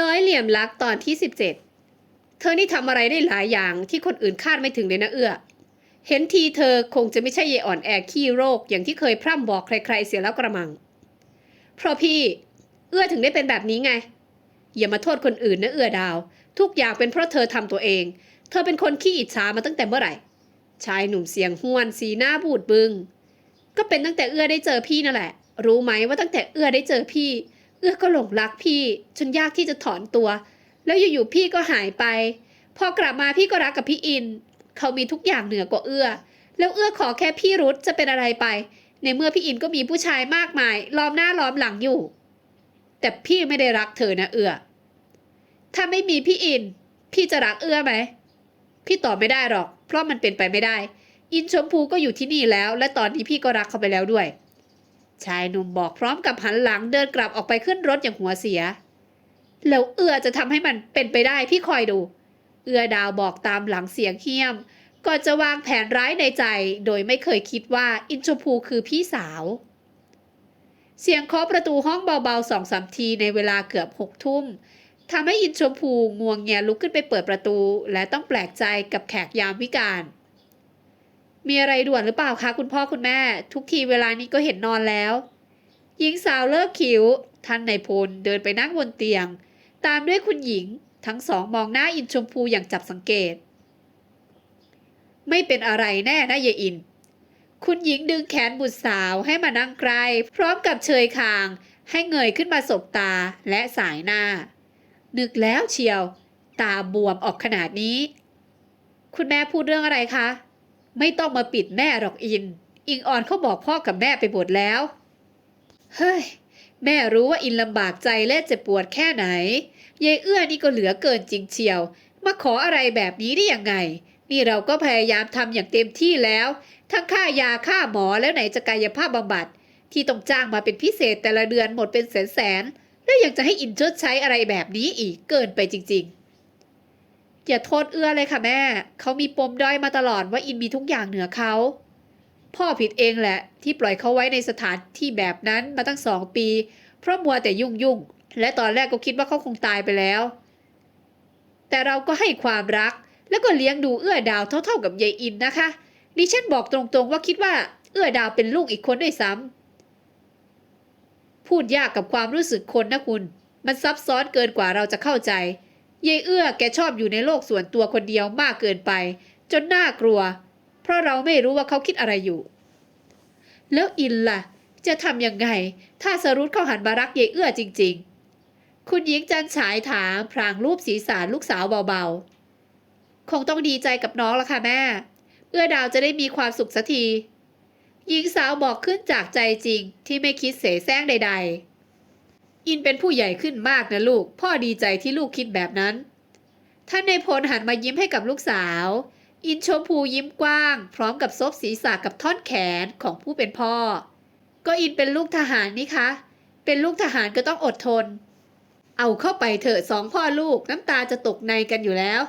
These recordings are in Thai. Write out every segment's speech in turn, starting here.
ร้อยเหลี่ยมลักตอนที่17เธอนี่ทำอะไรได้หลายอย่างที่คนอื่นคาดไม่ถึงเลยนะเอื้อ เห็นทีเธอคงจะไม่ใช่เยอ่อนแอขี้โรคอย่างที่เคยพร่ำบอกใคร ๆ เสียแล้วกระมัง เพราะพี่ เอื้อถึงได้เป็นแบบนี้ไง อย่ามาโทษคนอื่นนะเอื้อดาว ทุกอย่างเป็นเพราะเธอทำตัวเอง เธอเป็นคนขี้อิจฉามาตั้งแต่เมื่อไหร่ ชายหนุ่มเสียงห้วนสีหน้าบูดบึง ก็เป็นตั้งแต่เอื้อได้เจอพี่นั่นแหละ รู้ไหมว่าตั้งแต่เอื้อได้เจอพี่ เอื้อก็หลงรักพี่จนยากที่จะถอนตัว แล้วอยู่ๆพี่ก็หายไป พอกลับมาพี่ก็รักกับพี่อิน เขามีทุกอย่างเหนือกว่าเอื้อ แล้วเอื้อขอแค่พี่รุธจะเป็นอะไรไป ในเมื่อพี่อินก็มีผู้ชายมากมาย ล้อมหน้าล้อมหลังอยู่ แต่พี่ไม่ได้รักเธอนะเอื้อ ถ้าไม่มีพี่อิน พี่จะรักเอื้อไหม พี่ตอบไม่ได้หรอก เพราะมันเป็นไปไม่ได้ อินชมพูก็อยู่ที่นี่แล้ว และตอนนี้พี่ก็รักเขาไปแล้วด้วย ชายหนุ่มบอกพร้อมกับหันหลังเดินกลับออกไปขึ้นรถอย่างหัวเสีย แล้วเอื้อจะทำให้มันเป็นไปได้พี่คอยดู เอื้อดาวบอกตามหลังเสียงเฮี้ยม ก่อนจะวางแผนร้ายในใจ โดยไม่เคยคิดว่าอินชมพูคือพี่สาว เสียงเคาะประตูห้องเบาๆสองสามทีในเวลาเกือบหกทุ่มทำให้อินชมพูงวงเงียลุกขึ้นไปเปิดประตู และต้องแปลกใจกับแขกยามวิการ มีอะไรด่วนหรือเปล่าคะคุณพ่อคุณแม่ ทุกทีเวลานี้ก็เห็นนอนแล้ว หญิงสาวเลิกคิ้ว ท่านนายพลเดินไปนั่งบนเตียง ตามด้วยคุณหญิง ทั้งสองมองหน้าอินชมพูอย่างจับสังเกต ไม่เป็นอะไรแน่นะเยอิน คุณหญิงดึงแขนบุตรสาวให้มานั่งไกล้พร้อมกับเชยคาง ให้เงยขึ้นมาสบตาและสายหน้า นึกแล้วเชียว ตาบวมออกขนาดนี้ คุณแม่พูดเรื่องอะไรคะ ไม่ต้องมาปิดแม่หรอกอิน อิงออนเขาบอกพ่อกับแม่ไปหมดแล้ว เฮ้ย แม่รู้ว่าอินลำบากใจและเจ็บปวดแค่ไหนยายเอื้อนี่ก็เหลือเกินจริงเชียว มาขออะไรแบบนี้ได้ยังไง นี่เราก็พยายามทำอย่างเต็มที่แล้ว ทั้งค่ายาค่าหมอแล้วไหนจะกายภาพบำบัด ที่ต้องจ้างมาเป็นพิเศษแต่ละเดือนหมดเป็นแสนแสนแล้วยังจะให้อินชดใช้อะไรแบบนี้อีกเกินไปจริง ๆ อย่าโทษเอื้อเลยค่ะแม่ เขามีปมด้อยมาตลอดว่าอินมีทุกอย่างเหนือเขา พ่อผิดเองแหละ ที่ปล่อยเขาไว้ในสถานที่แบบนั้นมาตั้งสองปี เพราะมัวแต่ยุ่งยุ่ง และตอนแรกก็คิดว่าเขาคงตายไปแล้ว แต่เราก็ให้ความรัก แล้วก็เลี้ยงดูเอื้อดาวเท่าๆกับยายอินนะคะ ดิฉันบอกตรงๆว่าคิดว่าเอื้อดาวเป็นลูกอีกคนด้วยซ้ำพูดยากกับความรู้สึกคนนะคุณ มันซับซ้อนเกินกว่าเราจะเข้าใจ ยายเอื้อแกชอบอยู่ในโลกส่วนตัวคนเดียวมากเกินไป จนน่ากลัว เพราะเราไม่รู้ว่าเขาคิดอะไรอยู่ แล้วอินล่ะ จะทำยังไง ถ้าสรุปเขาหันมารักยายเอื้อจริง ๆ คุณหญิงจันฉายถามพรางรูปศีรษะลูกสาวเบาๆ คงต้องดีใจกับน้องละค่ะแม่ เอื้อดาวจะได้มีความสุขสักทีหญิงสาวบอกขึ้นจากใจจริงที่ไม่คิดเสแสร้งใด ๆ อินเป็นผู้ใหญ่ขึ้นมากนะลูก พ่อดีใจที่ลูกคิดแบบนั้น ท่านในพลหันมายิ้มให้กับลูกสาว อินชมพูยิ้มกว้าง พร้อมกับซบศีรษะกับท่อนแขนของผู้เป็นพ่อ ก็อินเป็นลูกทหารนี่คะ เป็นลูกทหารก็ต้องอดทน เอาเข้าไปเถอะสองพ่อลูกน้ำตาจะตกในกันอยู่แล้ว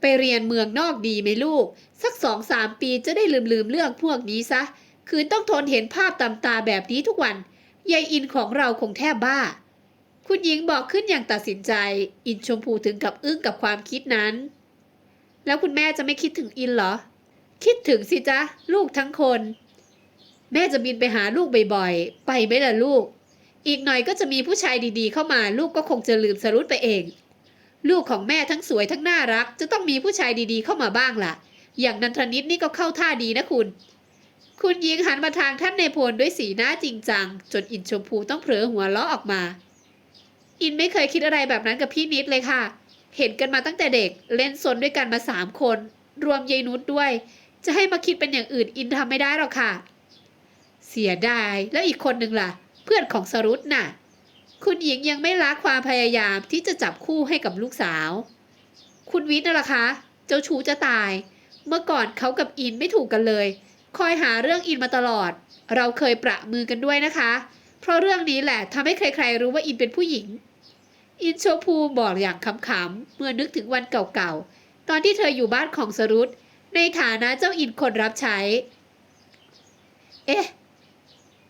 ไปเรียนเมืองนอกดีไหมลูก สักสองสามปีจะได้ลืมลืมเรื่องพวกนี้ซะ คือต้องทนเห็นภาพตำตาแบบนี้ทุกวันยายอินของเราคงแทบบ้า คุณหญิงบอกขึ้นอย่างตัดสินใจ อินชมพูถึงกับอึ้งกับความคิดนั้น แล้วคุณแม่จะไม่คิดถึงอินเหรอ คิดถึงสิจ๊ะ ลูกทั้งคน แม่จะบินไปหาลูกบ่อยๆ ไปไหมล่ะลูก อีกหน่อยก็จะมีผู้ชายดีๆ เข้ามาลูกก็คงจะลืมสรุปไปเอง ลูกของแม่ทั้งสวยทั้งน่ารัก จะต้องมีผู้ชายดีๆ เข้ามาบ้างล่ะ อย่างนันทนิดนี่ก็เข้าท่าดีนะคุณ คุณหญิงหันมาทางท่านในพลด้วยสีหน้าจริงจัง จนอินชมพูต้องเผลอหัวเราะออกมา อินไม่เคยคิดอะไรแบบนั้นกับพี่นิดเลยค่ะ เห็นกันมาตั้งแต่เด็กเล่นซนด้วยกันมาสามคน รวมยายนุชด้วย จะให้มาคิดเป็นอย่างอื่นอินทำไม่ได้หรอกค่ะ เสียดายแล้วอีกคนหนึ่งล่ะ เพื่อนของสรุตน่ะ คุณหญิงยังไม่ละความพยายามที่จะจับคู่ให้กับลูกสาว คุณวิทย์น่ะล่ะคะ เจ้าชู้จะตาย เมื่อก่อนเขากับอินไม่ถูกกันเลย คอยหาเรื่องอินมาตลอด เราเคยประมือกันด้วยนะคะ เพราะเรื่องนี้แหละทำให้ใครๆรู้ว่าอินเป็นผู้หญิง อินโชภูบอกอย่างขำๆเมื่อนึกถึงวันเก่าๆ ตอนที่เธออยู่บ้านของสรุตในฐานะเจ้าอินคนรับใช้ เอ๊ะ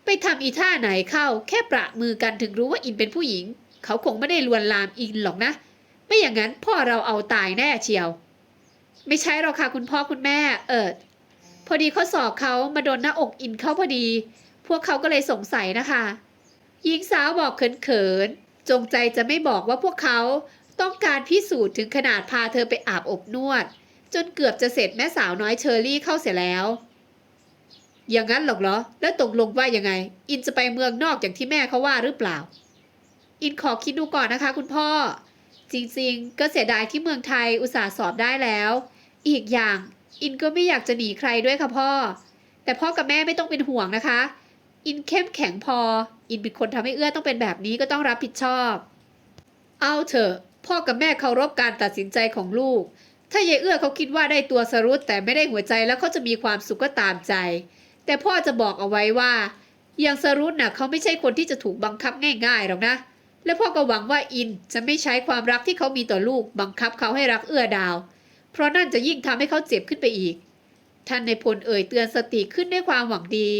ไปทำอีท่าไหนเข้า แค่ประมือกันถึงรู้ว่าอินเป็นผู้หญิง เขาคงไม่ได้ลวนลามอินหรอกนะ ไม่อย่างนั้นพ่อเราเอาตายแน่เชียว ไม่ใช่หรอกค่ะคุณพ่อคุณแม่ เอิดพอดีข้อศอกเขามาโดนหน้าอกอินเข้าพอดี พวกเขาก็เลยสงสัยนะคะหญิงสาวบอกเขินๆ จงใจจะไม่บอกว่าพวกเขาต้องการพิสูจน์ถึงขนาดพาเธอไปอาบอบนวด จนเกือบจะเสร็จแม่สาวน้อยเชอรี่เข้าเสียแล้ว อย่างนั้นหรอกเหรอ แล้วตกลงว่ายังไง อินจะไปเมืองนอกอย่างที่แม่เขาว่าหรือเปล่า อินขอคิดดูก่อนนะคะ คุณพ่อ จริงๆ ก็เสียดายที่เมืองไทยอุตส่าห์สอบได้แล้ว อีกอย่างอินก็ไม่อยากจะหนีใครด้วยค่ะพ่อ แต่พ่อกับแม่ไม่ต้องเป็นห่วงนะคะ อินเข้มแข็งพอ อินเป็นคนทำให้เอื้อต้องเป็นแบบนี้ก็ต้องรับผิดชอบ เอาเถอะ พ่อกับแม่เคารพการตัดสินใจของลูก ถ้ายายเอื้อเขาคิดว่าได้ตัวสรุปแต่ไม่ได้หัวใจแล้วเขาจะมีความสุขก็ตามใจ แต่พ่อจะบอกเอาไว้ว่าอย่างสรุปน่ะเขาไม่ใช่คนที่จะถูกบังคับง่ายๆหรอกนะ และพ่อก็หวังว่าอินจะไม่ใช้ความรักที่เขามีต่อลูกบังคับเขาให้รักเอื้อดาว เพราะนั่นจะยิ่งทำให้เขาเจ็บขึ้นไปอีกท่านในพลเอ่ยเตือนสติขึ้นด้วยความหวังดี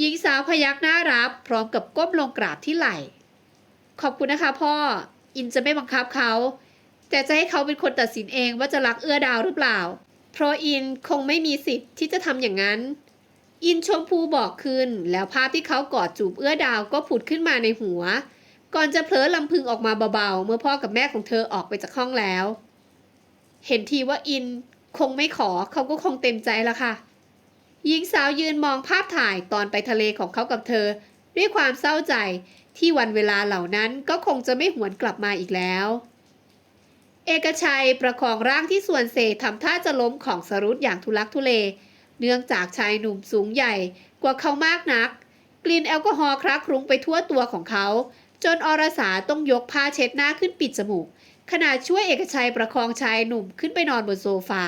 หญิงสาวพยักหน้ารับ พร้อมกับก้มลงกราบที่ไหล่ ขอบคุณนะคะพ่อ อินจะไม่บังคับเขา แต่จะให้เขาเป็นคนตัดสินเองว่าจะรักเอื้อดาวหรือเปล่า เพราะอินคงไม่มีสิทธิ์ที่จะทำอย่างนั้น อินชมพูบอกขึ้น แล้วภาพที่เขากอดจูบเอื้อดาวก็ผุดขึ้นมาในหัว ก่อนจะเผลอลำพึงออกมาเบาๆ เมื่อพ่อกับแม่ของเธอออกไปจากห้องแล้ว เห็นทีว่าอินคงไม่ขอเขาก็คงเต็มใจละค่ะ หญิงสาวยืนมองภาพถ่ายตอนไปทะเลของเขากับเธอ ด้วยความเศร้าใจที่วันเวลาเหล่านั้นก็คงจะไม่หวนกลับมาอีกแล้ว เอกชัยประคองร่างที่ส่วนเศษทำท่าจะล้มของสรุปอย่างทุลักทุเล เนื่องจากชายหนุ่มสูงใหญ่กว่าเขามากนัก กลิ่นแอลกอฮอล์คลักคลุ้งไปทั่วตัวของเขา จนอรสาต้องยกผ้าเช็ดหน้าขึ้นปิดจมูกขณะช่วยเอกชัยประคองชายหนุ่มขึ้นไปนอนบนโซฟา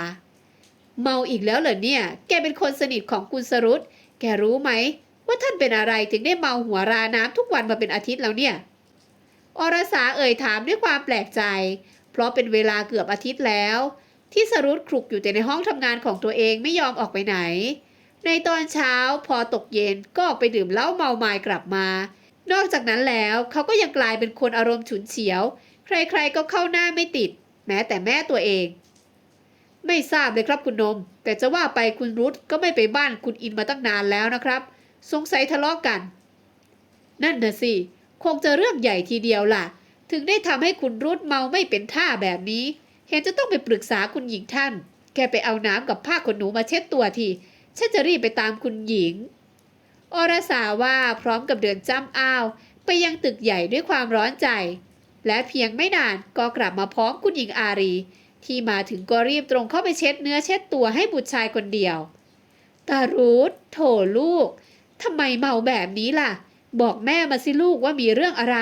เมาอีกแล้วเหรอเนี่ย แกเป็นคนสนิทของคุณสรุตแกรู้ไหม ว่าท่านเป็นอะไรถึงได้เมาหัวราน้ำทุกวันมาเป็นอาทิตย์แล้วเนี่ย อรสาเอ่ยถามด้วยความแปลกใจ เพราะเป็นเวลาเกือบอาทิตย์แล้ว ที่สรุตคลุกอยู่แต่ในห้องทำงานของตัวเองไม่ยอมออกไปไหน ในตอนเช้าพอตกเย็นก็ออกไปดื่มเหล้าเมาไม้กลับมา นอกจากนั้นแล้วเขาก็ยังกลายเป็นคนอารมณ์ฉุนเฉียว ใครๆก็เข้าหน้าไม่ติด แม้แต่แม่ตัวเอง ไม่ทราบเลยครับคุณนม แต่จะว่าไปคุณรุธก็ไม่ไปบ้านคุณอินมาตั้งนานแล้วนะครับ สงสัยทะเลาะกกัน นั่นน่ะสิ คงจะเรื่องใหญ่ทีเดียวล่ะ ถึงได้ทำให้คุณรุธเมาไม่เป็นท่าแบบนี้ เห็นจะต้องไปปรึกษาคุณหญิงท่าน แกไปเอาน้ำกับผ้าขนหนูมาเช็ดตัวที ฉันจะรีบไปตามคุณหญิง อรสาว่าพร้อมกับเดินจ้ำอ้าว ไปยังตึกใหญ่ด้วยความร้อนใจ และเพียงไม่นานก็กลับมาพร้อมคุณหญิงอารี ที่มาถึงก็รีบตรงเข้าไปเช็ดเนื้อเช็ดตัวให้บุตรชายคนเดียว ตารูธโถลูกทำไมเมาแบบนี้ล่ะ บอกแม่มาสิลูกว่ามีเรื่องอะไร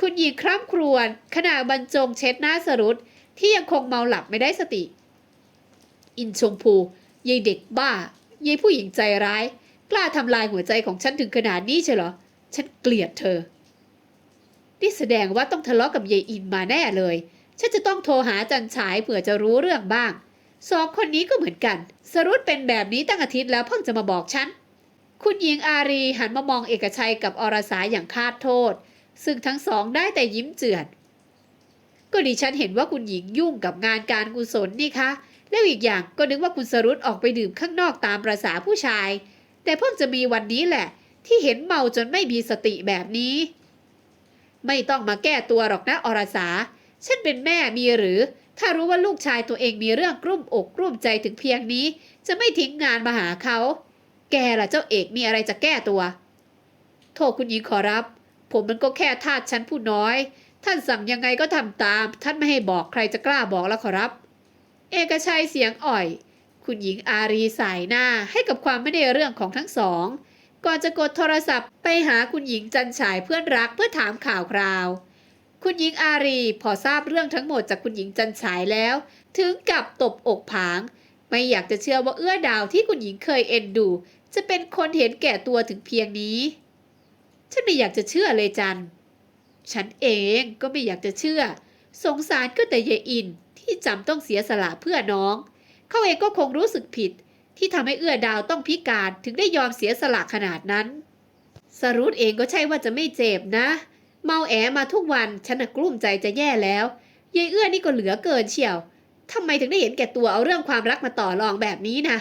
คุณหญิงคร่ำครวญขณะบรรจงเช็ดหน้าสรุตที่ยังคงเมาหลับไม่ได้สติ อินชมพูยายเด็กบ้ายายผู้หญิงใจร้าย กล้าทำลายหัวใจของฉันถึงขนาดนี้ใช่เหรอ ฉันเกลียดเธอ นี่แสดงว่าต้องทะเลาะกับยายอินมาแน่เลย ฉันจะต้องโทรหาจันฉายเผื่อจะรู้เรื่องบ้าง สองคนนี้ก็เหมือนกัน สรุปเป็นแบบนี้ตั้งอาทิตย์แล้วเพิ่งจะมาบอกฉัน คุณหญิงอารีหันมามองเอกชัยกับอรสาอย่างคาดโทษ ซึ่งทั้งสองได้แต่ยิ้มเจือนก็ดิฉันเห็นว่าคุณหญิงยุ่งกับงานการกุศลนี่คะ แล้วอีกอย่างก็นึกว่าคุณสรุตออกไปดื่มข้างนอกตามประษาผู้ชาย แต่เพิ่งจะมีวันนี้แหละ ที่เห็นเมาจนไม่มีสติแบบนี้ ไม่ต้องมาแก้ตัวหรอกนะอรสา ฉันเป็นแม่มีหรือ ถ้ารู้ว่าลูกชายตัวเองมีเรื่องกลุ้มอกกลุ้มใจถึงเพียงนี้ จะไม่ทิ้งงานมาหาเขา แกล่ะเจ้าเอกมีอะไรจะแก้ตัว โทษคุณหญิงขอรับ ผมมันก็แค่ทาสชั้นผู้น้อย ท่านสั่งยังไงก็ทำตาม ท่านไม่ให้บอกใครจะกล้าบอกแล้วขอรับ เอกชัยเสียงอ่อย คุณหญิงอารีสายหน้าให้กับความไม่ได้เรื่องของทั้งสองก่อนจะกดโทรศัพท์ไปหาคุณหญิงจันฉายเพื่อนรักเพื่อถามข่าวคราว คุณหญิงอารีพอทราบเรื่องทั้งหมดจากคุณหญิงจันฉายแล้ว ถึงกับอกอกผาง ไม่อยากจะเชื่อว่าเอื้อดาวที่คุณหญิงเคยเอ็นดู จะเป็นคนเห็นแก่ตัวถึงเพียงนี้ ฉันไม่อยากจะเชื่อเลยจัน ฉันเองก็ไม่อยากจะเชื่อ สงสารก็แต่ยายอินที่จำต้องเสียสละเพื่อน้อง เขาเองก็คงรู้สึกผิด ที่ทำให้เอื้อดาวต้องพิการถึงได้ยอมเสียสละขนาดนั้น สรุตเองก็ใช่ว่าจะไม่เจ็บนะเเมาแอมาทุกวันฉันน่ะกลุ้มใจจะแย่แล้วยายเอื้อนี่ก็เหลือเกินเชียวทำไมถึงได้เห็นแก่ตัวเอาเรื่องความรักมาต่อรองแบบนี้นะ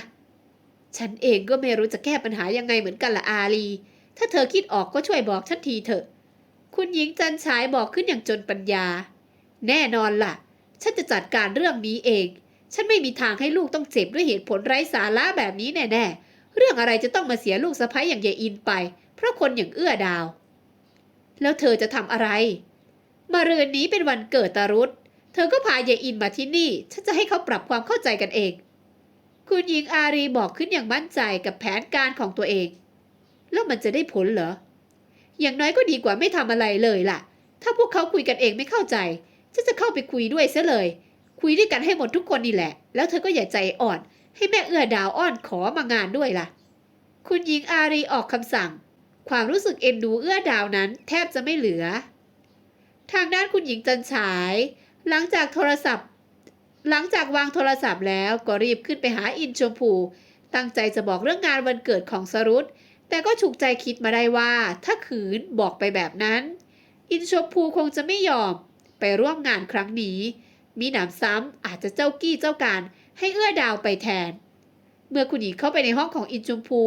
ฉันเองก็ไม่รู้จะแก้ปัญหายังไงเหมือนกันละอาลี ถ้าเธอคิดออกก็ช่วยบอกฉันทีเถอะ คุณหญิงจันฉายบอกขึ้นอย่างจนปัญญา แน่นอนล่ะ ฉันจะจัดการเรื่องนี้เอง ฉันไม่มีทางให้ลูกต้องเจ็บด้วยเหตุผลไร้สาระแบบนี้แน่ๆ เรื่องอะไรจะต้องมาเสียลูกสะใภ้อย่างยายอินไป เพราะคนอย่างเอื้อดาว แล้วเธอจะทำอะไร มาเรือนนี้เป็นวันเกิดตารุษเธอก็พายายอินมาที่นี่ ฉันจะให้เขาปรับความเข้าใจกันเอง คุณหญิงอารีบอกขึ้นอย่างมั่นใจกับแผนการของตัวเอง แล้วมันจะได้ผลเหรอ อย่างน้อยก็ดีกว่าไม่ทำอะไรเลยล่ะ ถ้าพวกเขาคุยกันเองไม่เข้าใจ ฉันจะเข้าไปคุยด้วยซะเลย คุยด้วยกันให้หมดทุกคนนี่แหละ แล้วเธอก็อย่าใจอ่อน ให้แม่เอื้อดาวอ้อนขอมางานด้วยล่ะ คุณหญิงอารีออกคำสั่ง ความรู้สึกเอ็นดูเอื้อดาวนั้นแทบจะไม่เหลือ ทางด้านคุณหญิงจันฉาย หลังจากโทรศัพท์ หลังจากวางโทรศัพท์แล้วก็รีบขึ้นไปหาอินชมพู ตั้งใจจะบอกเรื่องงานวันเกิดของสรุตแต่ก็ฉุกใจคิดมาได้ว่า ถ้าขืนบอกไปแบบนั้น อินชมพูคงจะไม่ยอมไปร่วมงานครั้งนี้ มีหนำซ้ำอาจจะเจ้ากี้เจ้าการให้เอื้อดาวไปแทน เมื่อคุณหญิงเข้าไปในห้องของอินชมพู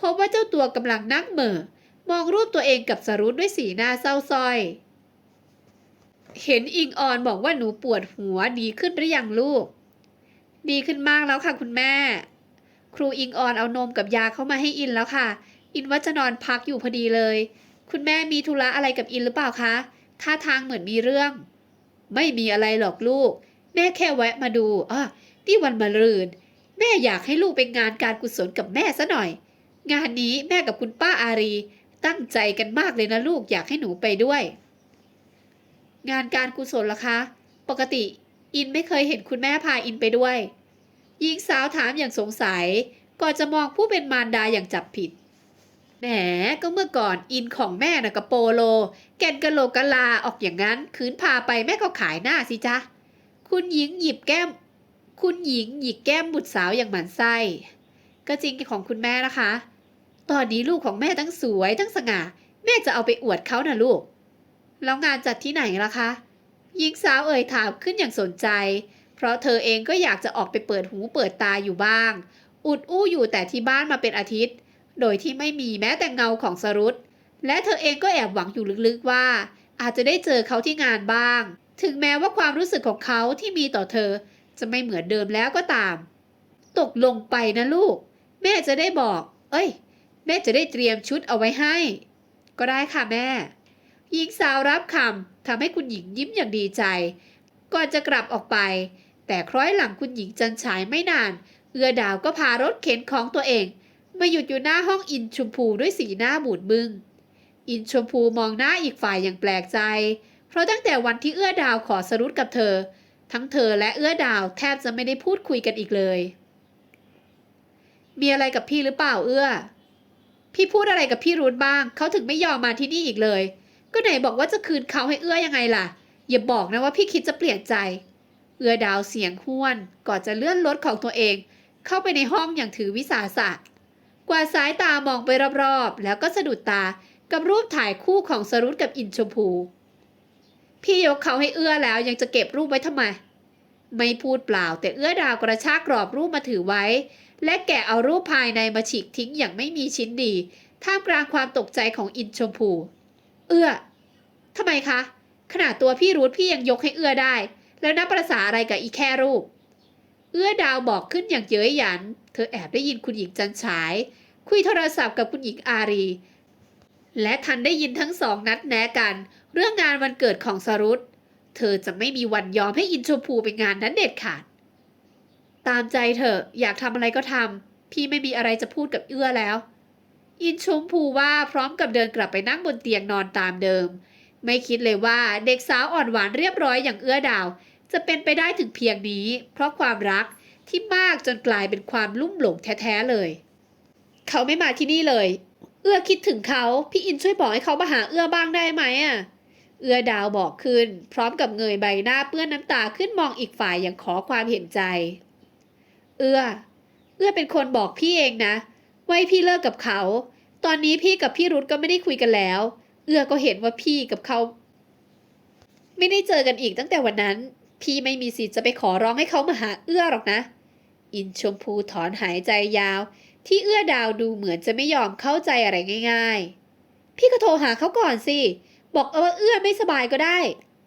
พบว่าเจ้าตัวกำลังนั่งเหม่อมองรูปตัวเองกับสรุตด้วยสีหน้าเศร้าส้อย เห็นอิงออนบอกว่าหนูปวดหัวดีขึ้นหรือยังลูก ดีขึ้นมากแล้วค่ะคุณแม่ ครูอิงออนเอานมกับยาเข้ามาให้อินแล้วค่ะ อินว่าจะนอนพักอยู่พอดีเลย คุณแม่มีธุระอะไรกับอินหรือเปล่าคะท่าทางเหมือนมีเรื่อง ไม่มีอะไรหรอกลูก แม่แค่แวะมาดูอะนี่วันมะรืน แม่อยากให้ลูกไปงานการกุศลกับแม่ซะหน่อย งานนี้แม่กับคุณป้าอารี ตั้งใจกันมากเลยนะลูกอยากให้หนูไปด้วย งานการกุศลล่ะคะ ปกติอินไม่เคยเห็นคุณแม่พาอินไปด้วยหญิงสาวถามอย่างสงสัย ก่อนจะมองผู้เป็นมารดาอย่างจับผิด แหมก็เมื่อก่อนอินของแม่น่ะกับโปโล แกนกะโลกกะลาออกอย่างนั้น คืนพาไปแม่ก็ขายหน้าสิจ๊ะ คุณหญิงหยิบแก้ม คุณหญิงหยิกแก้มบุตรสาวอย่างหมันไส้ ก็จริงของคุณแม่นะคะ ตอนนี้ลูกของแม่ทั้งสวยทั้งสง่า แม่จะเอาไปอวดเขานะลูก แล้วงานจัดที่ไหนล่ะคะหญิงสาวเอ่ยถามขึ้นอย่างสนใจ เพราะเธอเองก็อยากจะออกไปเปิดหูเปิดตาอยู่บ้าง อุดอู้อยู่แต่ที่บ้านมาเป็นอาทิตย์ โดยที่ไม่มีแม้แต่เงาของสรุตและเธอเองก็แอบหวังอยู่ลึกๆว่า อาจจะได้เจอเขาที่งานบ้าง ถึงแม้ว่าความรู้สึกของเขาที่มีต่อเธอ จะไม่เหมือนเดิมแล้วก็ตาม ตกลงไปนะลูก แม่จะได้บอก เอ้ย แม่จะได้เตรียมชุดเอาไว้ให้ ก็ได้ค่ะแม่ หญิงสาวรับคำทำให้คุณหญิงยิ้มอย่างดีใจ ก่อนจะกลับออกไป แต่คล้อยหลังคุณหญิงจันฉายไม่นาน เอือดาวก็พารถเข็นของตัวเองมาหยุดอยู่หน้าห้องอินชมพูด้วยสีหน้าบูดบึง้งอินชมพูมองหน้าอีกฝ่ายอย่างแปลกใจ เพราะตั้งแต่วันที่เอื้อดาวขอสรุปกับเธอ ทั้งเธอและเอื้อดาวแทบจะไม่ได้พูดคุยกันอีกเลย มีอะไรกับพี่หรือเปล่าเอื้อ พี่พูดอะไรกับพี่รุธบ้าง เขาถึงไม่ยอมมาที่นี่อีกเลย ก็ไหนบอกว่าจะคืนเขาให้เอื้อยังไงล่ะ อย่าบอกนะว่าพี่คิดจะเปลี่ยนใจ เอื้อดาวเสียงห้วน ก่อนจะเลื่อนรถของตัวเอง เข้าไปในห้องอย่างถือวิสาสะ กว่าสายตามองไปรอบๆ แล้วก็สะดุดตากับรูปถ่ายคู่ของสรุตกับอินชมพู พี่ยกเขาให้เอื้อแล้วยังจะเก็บรูปไว้ทำไม ไม่พูดเปล่าแต่เอื้อดาวกระชากกรอบรูปมาถือไว้ และแกะเอารูปภายในมาฉีกทิ้งอย่างไม่มีชิ้นดี ท่ามกลางความตกใจของอินชมพู เอื้อทำไมคะ ขนาดตัวพี่รูทพี่ยังยกให้เอื้อได้ แล้วนับประษาอะไรกับอีแค่รูป เอื้อดาวบอกขึ้นอย่างเย้ยหยัน เธอแอบได้ยินคุณหญิงจันฉาย คุยโทรศัพท์กับคุณหญิงอารี และทันได้ยินทั้งสองนัดแนะกัน เรื่องงานวันเกิดของสรุตเธอจะไม่มีวันยอมให้อินชมพูไปงานนั้นเด็ดขาด ตามใจเถอะอยากทำอะไรก็ทำพี่ไม่มีอะไรจะพูดกับเอื้อแล้ว อินชมพูว่าพร้อมกับเดินกลับไปนั่งบนเตียงนอนตามเดิม ไม่คิดเลยว่าเด็กสาวอ่อนหวานเรียบร้อยอย่างเอื้อดาว จะเป็นไปได้ถึงเพียงนี้ เพราะความรักที่มากจนกลายเป็นความลุ่มหลงแท้ๆเลย เขาไม่มาที่นี่เลย เอื้อคิดถึงเขาพี่อินช่วยบอกให้เขามาหาเอื้อบ้างได้ไหมอะเอื้อดาวบอกขึ้น พร้อมกับเงยใบหน้าเปื้อนน้ำตาขึ้นมองอีกฝ่ายอย่างขอความเห็นใจ เอื้อ เอื้อเป็นคนบอกพี่เองนะว่าให้พี่เลิกกับเขา ตอนนี้พี่กับพี่รุธก็ไม่ได้คุยกันแล้ว เอื้อก็เห็นว่าพี่กับเขา ไม่ได้เจอกันอีกตั้งแต่วันนั้น พี่ไม่มีสิทธิ์จะไปขอร้องให้เขามาหาเอื้อหรอกนะ อินชมพูถอนหายใจยาว ที่เอื้อดาวดูเหมือนจะไม่ยอมเข้าใจอะไรง่าย ๆ พี่ก็โทรหาเขาก่อนสิ บอกเอาว่าเอื้อไม่สบายก็ได้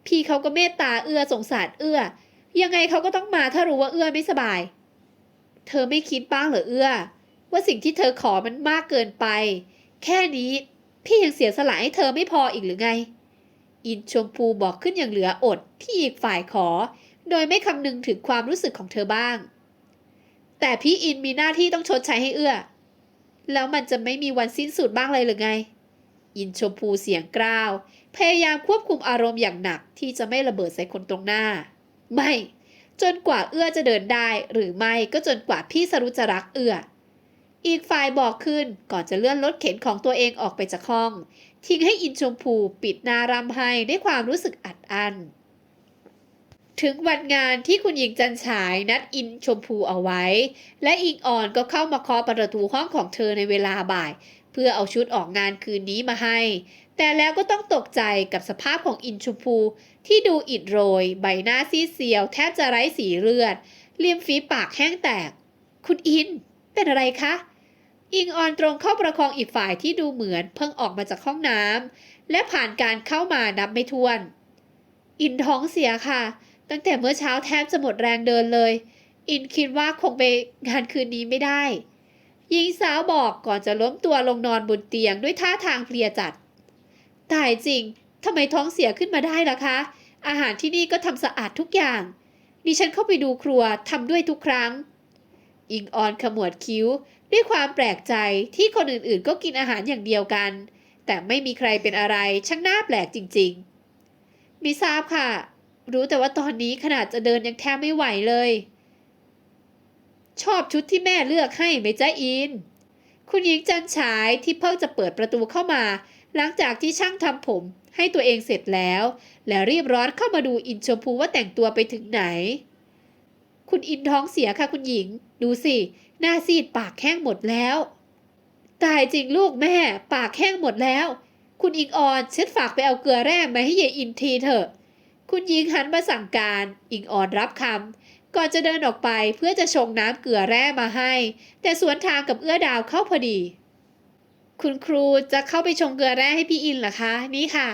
พี่เขาก็เมตตาเอื้อสงสารเอื้อ ยังไงเขาก็ต้องมาถ้ารู้ว่าเอื้อไม่สบาย เธอไม่คิดบ้างเหรอเอื้อ ว่าสิ่งที่เธอขอมันมากเกินไป แค่นี้พี่ยังเสียสละให้เธอไม่พออีกหรือไง อินชมพูบอกขึ้นอย่างเหลืออดที่อีกฝ่ายขอ โดยไม่คำนึงถึงความรู้สึกของเธอบ้าง แต่พี่อินมีหน้าที่ต้องชดใช้ให้เอื้อ แล้วมันจะไม่มีวันสิ้นสุดบ้างเลยหรือไง อินชมพูเสียงกร้าว พยายามควบคุมอารมณ์อย่างหนักที่จะไม่ระเบิดใส่คนตรงหน้า ไม่ จนกว่าเอื้อจะเดินได้ หรือไม่ก็จนกว่าพี่สรุจะรักเอื้อ อีกฝ่ายบอกขึ้นก่อนจะเลื่อนรถเข็นของตัวเองออกไปจากห้อง ทิ้งให้อินชมพูปิดนารำให้ด้วยความรู้สึกอัดอั้นถึงวันงานที่คุณหญิงจันฉายนัดอินชมพูเอาไว้ และอิงอ่อนก็เข้ามาเคาะประตูห้องของเธอในเวลาบ่าย เพื่อเอาชุดออกงานคืนนี้มาให้ แต่แล้วก็ต้องตกใจกับสภาพของอินชมพูที่ดูอิดโรย ใบหน้าซีดเซียว แทบจะไร้สีเลือดริมฝีปากแห้งแตก คุณอิน เป็นอะไรคะ อิงออนตรงเข้าประคองอีกฝ่ายที่ดูเหมือนเพิ่งออกมาจากห้องน้ำและผ่านการเข้ามานับไม่ถ้วน อินท้องเสียค่ะ ตั้งแต่เมื่อเช้าแทบจะหมดแรงเดินเลย อินคิดว่าคงไปงานคืนนี้ไม่ได้หญิงสาวบอกก่อนจะล้มตัวลงนอนบนเตียงด้วยท่าทางเพลียจัด ตายจริง ทำไมท้องเสียขึ้นมาได้ล่ะคะ อาหารที่นี่ก็ทำสะอาดทุกอย่าง ดิฉันเข้าไปดูครัวทำด้วยทุกครั้ง อิงออนขมวดคิ้ว ด้วยความแปลกใจที่คนอื่นๆ ก็กินอาหารอย่างเดียวกัน แต่ไม่มีใครเป็นอะไรช่างน่าแปลกจริงๆไม่ทราบค่ะ รู้แต่ว่าตอนนี้ขนาดจะเดินยังแทบไม่ไหวเลย ชอบชุดที่แม่เลือกให้ไหมจ๊ะอิน คุณหญิงจันฉายที่เพิ่งจะเปิดประตูเข้ามา หลังจากที่ช่างทำผม ให้ตัวเองเสร็จแล้ว แล้วรีบร้อนเข้ามาดูอินชมพูว่าแต่งตัวไปถึงไหน คุณอินท้องเสียค่ะคุณหญิง ดูสิ หน้าซีดปากแห้งหมดแล้ว ตายจริงลูกแม่ ปากแห้งหมดแล้ว คุณอิงออนฉันฝากไปเอาเกลือแร่มาให้ยายอินทีเถอะ คุณหญิงหันมาสั่งการ อิงออนรับคำก่อนจะเดินออกไปเพื่อจะชงน้ำเกลือแร่มาให้ แต่สวนทางกับเอื้อดาวเข้าพอดี คุณครูจะเข้าไปชงเกลือแร่ให้พี่อินเหรอคะ นี่ค่ะ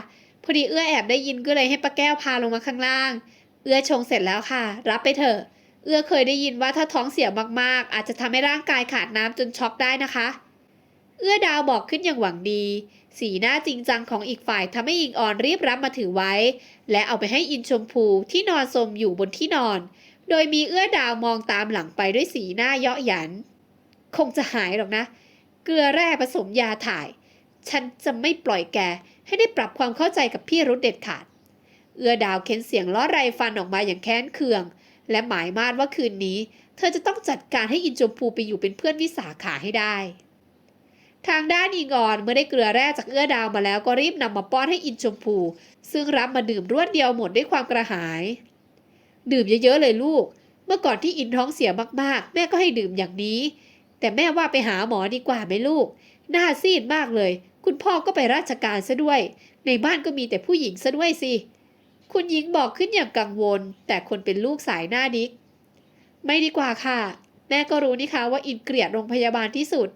พอดีเอื้อแอบได้ยินก็เลยให้ป้าแก้วพาลงมาข้างล่าง เอื้อชงเสร็จแล้วค่ะ รับไปเถอะ เอื้อเคยได้ยินว่าถ้าท้องเสียมากๆ อาจจะทำให้ร่างกายขาดน้ำจนช็อกได้นะคะ เอื้อดาวบอกขึ้นอย่างหวังดี สีหน้าจริงจังของอีกฝ่ายทำให้อิงออนรีบรับมาถือไว้ และเอาไปให้อินชมพูที่นอนสมอยู่บนที่นอน โดยมีเอื้อดาวมองตามหลังไปด้วยสีหน้าเยาะหยัน คงจะหายหรอกนะเกลือแร่ผสมยาถ่าย ฉันจะไม่ปล่อยแกให้ได้ปรับความเข้าใจกับพี่รุดเด็ดขาด เอื้อดาวเค้นเสียงล้อไรฟันออกมาอย่างแค้นเคือง และหมายมาดว่าคืนนี้ เธอจะต้องจัดการให้อินชมพูไปอยู่เป็นเพื่อนวิสาขาให้ได้ ทางด้านอิงอนเมื่อได้เกลือแร่จากเอื้อดาวมาแล้วก็รีบนำมาป้อนให้อินชมพู ซึ่งรับมาดื่มรวดเดียวหมดด้วยความกระหาย ดื่มเยอะๆเลยลูก เมื่อก่อนที่อินท้องเสียมากๆ แม่ก็ให้ดื่มอย่างนี้ แต่แม่ว่าไปหาหมอดีกว่าไหมลูก หน้าซีดมากเลย คุณพ่อก็ไปราชการซะด้วย ในบ้านก็มีแต่ผู้หญิงซะด้วยสิ คุณหญิงบอกขึ้นอย่างกังวล แต่คนเป็นลูกสายหน้าดิก ไม่ดีกว่าค่ะ แม่ก็รู้นี่คะว่าอินเกลียดโรงพยาบาลที่สุด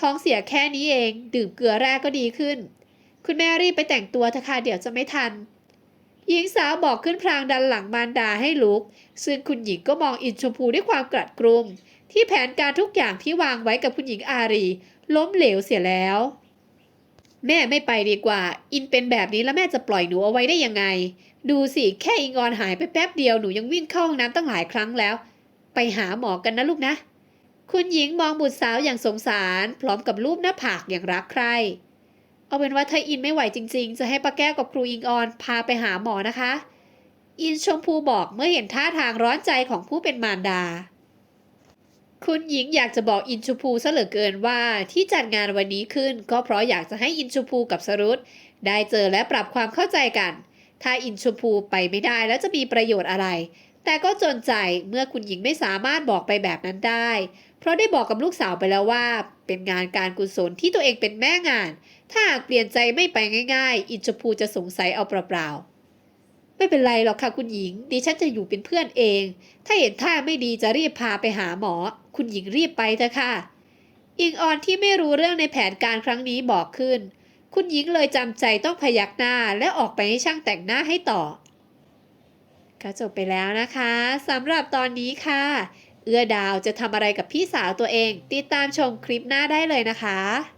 ท้องเสียแค่นี้เอง ดื่มเกลือแร่ก็ดีขึ้น คุณแม่รีบไปแต่งตัวเถอะค่ะเดี๋ยวจะไม่ทันหญิงสาวบอกขึ้นพลางดันหลังมารดาให้ลุก ซึ่งคุณหญิงก็มองอินชมพูด้วยความกลัดกรุม ที่แผนการทุกอย่างที่วางไว้กับคุณหญิงอารี ล้มเหลวเสียแล้ว แม่ไม่ไปดีกว่า อินเป็นแบบนี้แล้วแม่จะปล่อยหนูเอาไว้ได้ยังไง ดูสิแค่อิงออนหายไปแป๊บเดียวหนูยังวิ่งเข้าห้องน้ำตั้งหลายครั้งแล้ว ไปหาหมอกันนะลูกนะ คุณหญิงมองบุตรสาวอย่างสงสาร พร้อมกับรูปหน้าผากอย่างรักใคร เอาเป็นว่าถ้าอินไม่ไหวจริง ๆ จะให้ป้าแก้วกับครูอิงออนพาไปหาหมอนะคะ อินชมพูบอกเมื่อเห็นท่าทางร้อนใจของผู้เป็นมารดา คุณหญิงอยากจะบอกอินชมพูซะเหลือเกินว่าที่จัดงานวันนี้ขึ้น ก็เพราะอยากจะให้อินชมพูกับสรุตได้เจอและปรับความเข้าใจกัน ถ้าอินชมพูไปไม่ได้แล้วจะมีประโยชน์อะไร แต่ก็จนใจเมื่อคุณหญิงไม่สามารถบอกไปแบบนั้นได้ เพราะได้บอกกับลูกสาวไปแล้วว่า เป็นงานการกุศลที่ตัวเองเป็นแม่งาน ถ้าหากเปลี่ยนใจไม่ไปง่าย ๆ อินชูพูจะสงสัยเอาเปล่าๆ ไม่เป็นไรหรอกค่ะคุณหญิง ดิฉันจะอยู่เป็นเพื่อนเอง ถ้าเห็นท่าไม่ดีจะรีบพาไปหาหมอ คุณหญิงรีบไปเถอะค่ะ อิงออนที่ไม่รู้เรื่องในแผนการครั้งนี้บอกขึ้น คุณหญิงเลยจำใจต้องพยักหน้าและออกไปให้ช่างแต่งหน้าให้ต่อ ก็จบไปแล้วนะคะสำหรับตอนนี้ค่ะ เอื้อดาวจะทำอะไรกับพี่สาวตัวเอง ติดตามชมคลิปหน้าได้เลยนะคะ